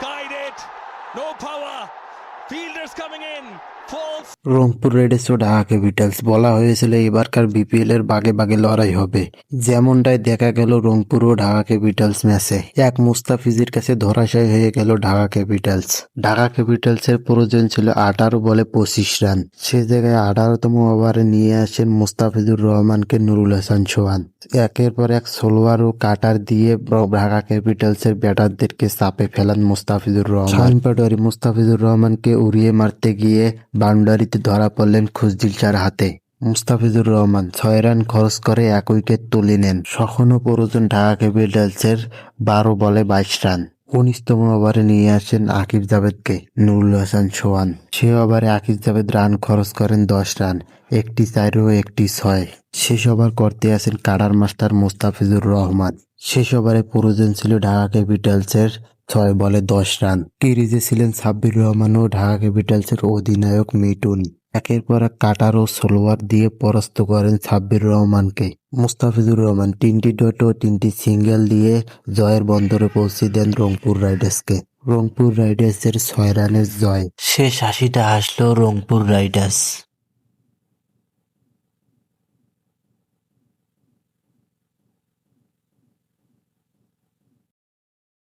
Guided. No power. Fielders coming in. Rangpur riders O Dhaka Capitals বলা হয়েছিল, এবারকার BPL এর বাগে বাগে লড়াই হবে। যেমনটাই দেখা গেল রংপুর ও ঢাকা ক্যাপিটালস ম্যাচে। এক মুস্তাফিজের কাছে ধরাশায়ী হয়ে গেল ঢাকা ক্যাপিটালস। ঢাকা ক্যাপিটালস এর প্রয়োজন ছিল আঠারো বলে পঁচিশ রান। সে জায়গায় আঠারোতম ওভারে নিয়ে আসেন মুস্তাফিজুর রহমানকে নুরুল হাসান সোহান। একের পর এক সোলোয়ার ও কাটার দিয়ে ঢাকা ক্যাপিটালস এর ব্যাটারদেরকে চাপে ফেলান মুস্তাফিজুর রহমান। মুস্তাফিজুর রহমানকে উড়িয়ে মারতে গিয়ে বাউন্ডারিতে ধরা পড়লেন খুশদিল চার হাতে। মুস্তাফিজুর রহমান ছয় রান খরচ করে এক উইকেট তুলে নেন। সখনও প্রয়োজন ঢাকা ক্যাপিটালসের বারো বলে বাইশ রান। উনিশতম ওভারে নিয়ে আসেন আকিব জাভেদকে, নুরুল হাসান সোহান। সে ওভারে আকিব জাভেদ রান খরচ করেন দশ রান, একটি চার ও একটি ছয়। শেষ ওভার করতে আসেন কাডার মাস্টার মুস্তাফিজুর রহমান। শেষ ওভারে প্রয়োজন ছিল ঢাকা ক্যাপিটালসের ছয় বলে দশ রান। ক্রিজে ছিলেন সাব্বির রহমান ও ঢাকা ক্যাপিটালসের অধিনায়ক মিটুন একের পর এক কাটার ও সোলোয়ার দিয়ে পরাস্ত করেন সাব্বির রহমানকে। মুস্তাফিজুর রহমান তিনটি ডট ও তিনটি সিঙ্গেল দিয়ে জয়ের বন্দরে পৌঁছে দেন রংপুর রাইডার্সকে। রংপুর রাইডার্সের ছয় রানের জয়। শেষ হাসিটা হাসলো রংপুর রাইডার্স।